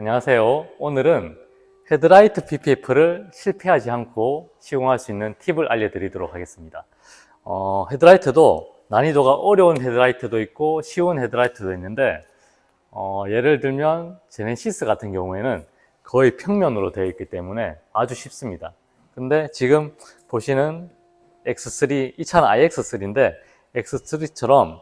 안녕하세요. 오늘은 헤드라이트 PPF를 실패하지 않고 시공할 수 있는 팁을 알려드리도록 하겠습니다. 어, 헤드라이트도 난이도가 어려운 헤드라이트도 있고 쉬운 헤드라이트도 있는데 어, 예를 들면 제네시스 같은 경우에는 거의 평면으로 되어 있기 때문에 아주 쉽습니다. 근데 지금 보시는 X3, 이 차는 iX3인데 X3처럼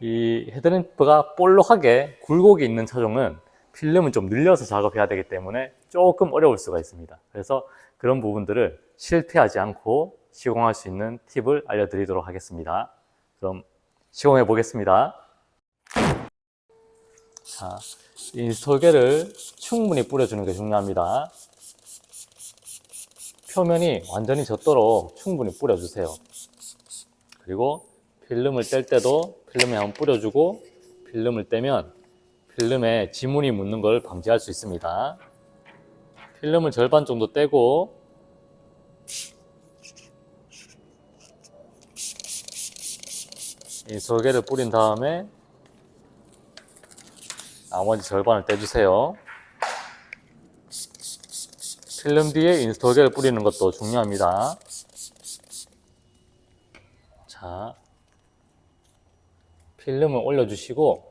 이 헤드램프가 볼록하게 굴곡이 있는 차종은 필름은 좀 늘려서 작업해야 되기 때문에 조금 어려울 수가 있습니다. 그래서 그런 부분들을 실패하지 않고 시공할 수 있는 팁을 알려드리도록 하겠습니다. 그럼 시공해 보겠습니다. 자, 인스톨계를 충분히 뿌려주는 게 중요합니다. 표면이 완전히 젖도록 충분히 뿌려주세요. 그리고 필름을 뗄 때도 필름에 한번 뿌려주고 필름을 떼면 필름에 지문이 묻는 걸 방지할 수 있습니다. 필름을 절반 정도 떼고 이 설계를 뿌린 다음에 나머지 절반을 떼주세요. 필름 뒤에 인스톨계를 뿌리는 것도 중요합니다. 자, 필름을 올려주시고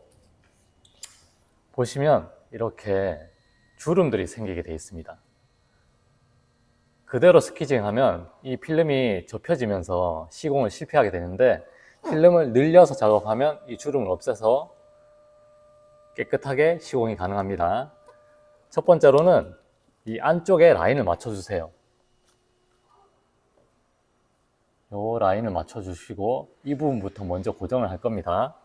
보시면 이렇게 주름들이 생기게 되어 있습니다. 그대로 스키징 하면 이 필름이 접혀지면서 시공을 실패하게 되는데 필름을 늘려서 작업하면 이 주름을 없애서 깨끗하게 시공이 가능합니다. 첫 번째로는 이 안쪽에 라인을 맞춰주세요. 요 라인을 맞춰주시고 이 부분부터 먼저 고정을 할 겁니다.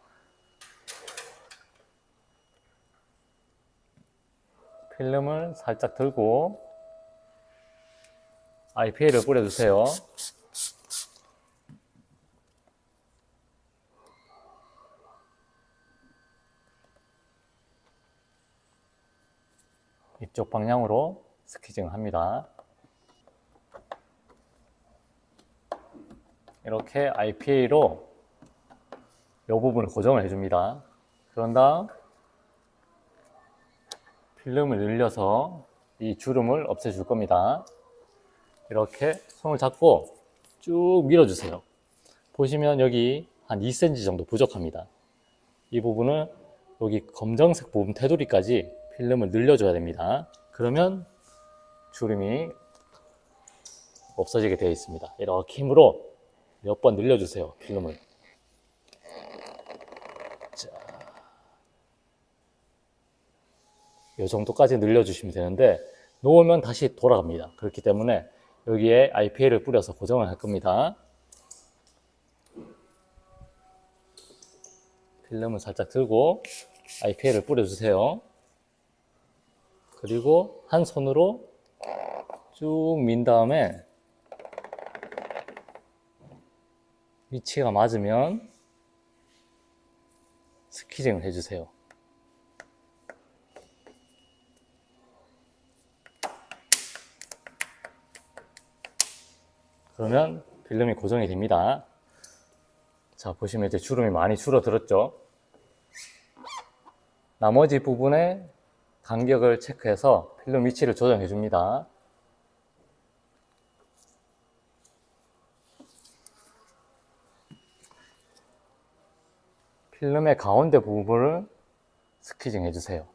필름을 살짝 들고 IPA를 뿌려주세요. 이쪽 방향으로 스키징을 합니다. 이렇게 IPA로 이 부분을 고정을 해줍니다. 그런 다음 필름을 늘려서 이 주름을 없애줄 겁니다. 이렇게 손을 잡고 쭉 밀어주세요. 보시면 여기 한 2cm 정도 부족합니다. 이 부분을 여기 검정색 부분 테두리까지 필름을 늘려줘야 됩니다. 그러면 주름이 없어지게 되어 있습니다. 이렇게 힘으로 몇 번 늘려주세요. 필름을. 이 정도까지 늘려주시면 되는데 놓으면 다시 돌아갑니다. 그렇기 때문에 여기에 IPA를 뿌려서 고정을 할 겁니다. 필름을 살짝 들고 IPA를 뿌려주세요. 그리고 한 손으로 쭉 민 다음에 위치가 맞으면 스키징을 해주세요. 그러면 필름이 고정이 됩니다. 자, 보시면 이제 주름이 많이 줄어들었죠? 나머지 부분에 간격을 체크해서 필름 위치를 조정해 줍니다. 필름의 가운데 부분을 스키징 해주세요.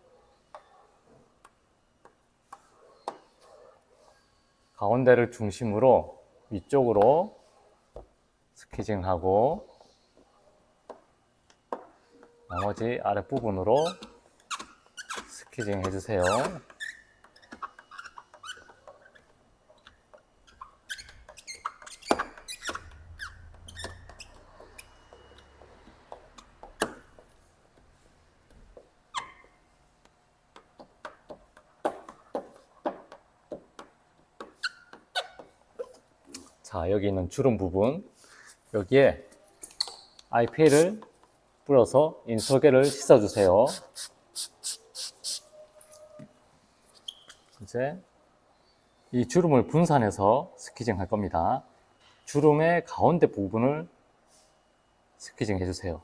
가운데를 중심으로 위쪽으로 스키징하고 나머지 아랫부분으로 스키징 해주세요. 자, 여기 있는 주름 부분, 여기에 IPA를 뿌려서 인솔개를 씻어주세요. 이제 이 주름을 분산해서 스키징 할 겁니다. 주름의 가운데 부분을 스키징 해주세요.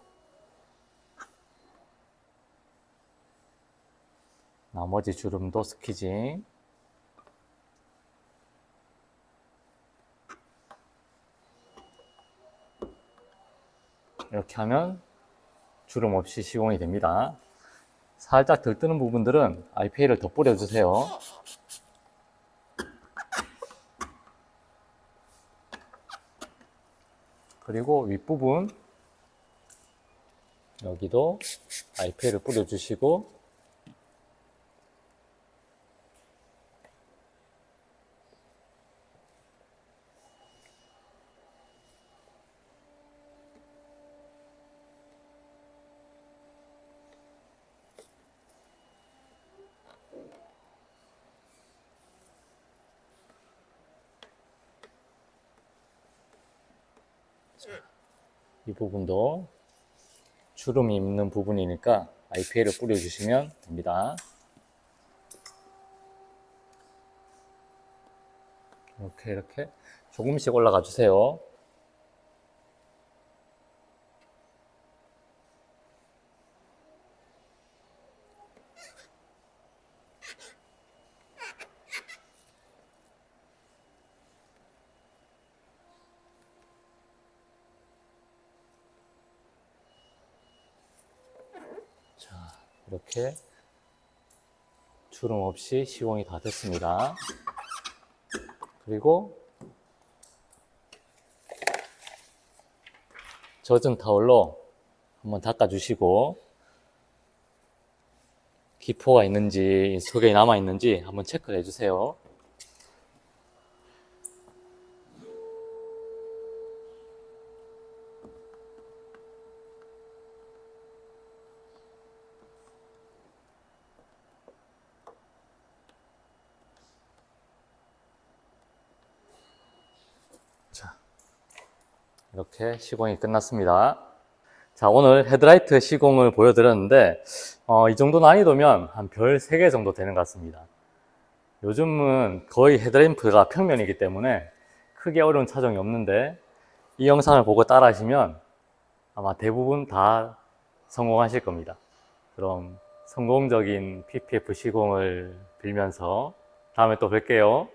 나머지 주름도 스키징. 이렇게 하면 주름 없이 시공이 됩니다. 살짝 들뜨는 부분들은 IPA를 더 뿌려주세요. 그리고 윗부분 여기도 IPA를 뿌려주시고 이 부분도 주름이 있는 부분이니까 IPA를 뿌려주시면 됩니다. 이렇게 이렇게 조금씩 올라가 주세요. 이렇게 주름 없이 시공이 다 됐습니다. 그리고 젖은 타올로 한번 닦아주시고 기포가 있는지 속에 남아 있는지 한번 체크를 해주세요. 이렇게 시공이 끝났습니다. 자, 오늘 헤드라이트 시공을 보여드렸는데, 어, 이 정도 난이도면 한 별 3개 정도 되는 것 같습니다. 요즘은 거의 헤드램프가 평면이기 때문에 크게 어려운 차종이 없는데, 이 영상을 보고 따라 하시면 아마 대부분 다 성공하실 겁니다. 그럼 성공적인 PPF 시공을 빌면서 다음에 또 뵐게요.